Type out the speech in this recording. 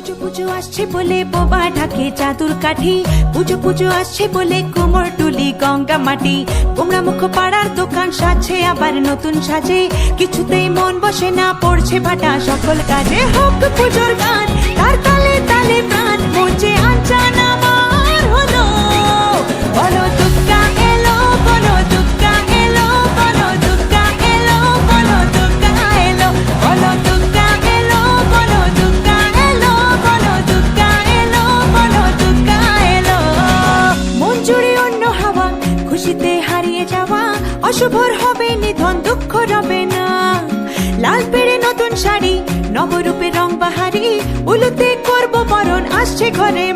পুজো পুজো আসছে বলে বোবা ঢাকে চাদুর কাঠি। পুজো পুজো আসছে বলে কোমর টুলি গঙ্গা মাটি। কোমরা মুখ পাড়ার দোকান সাজছে, আবার নতুন সাজে। কিছুতেই মন বসে না, পড়ছে ভাটা সকল কাজে। হোক পুজোর গান। অশুভর হবে, নিধন দুঃখ রবে না। লাল পেড়ে নতুন শাড়ি, নবরূপে রং বাহারি, উলুতে করব বরণ, আসছে ঘরে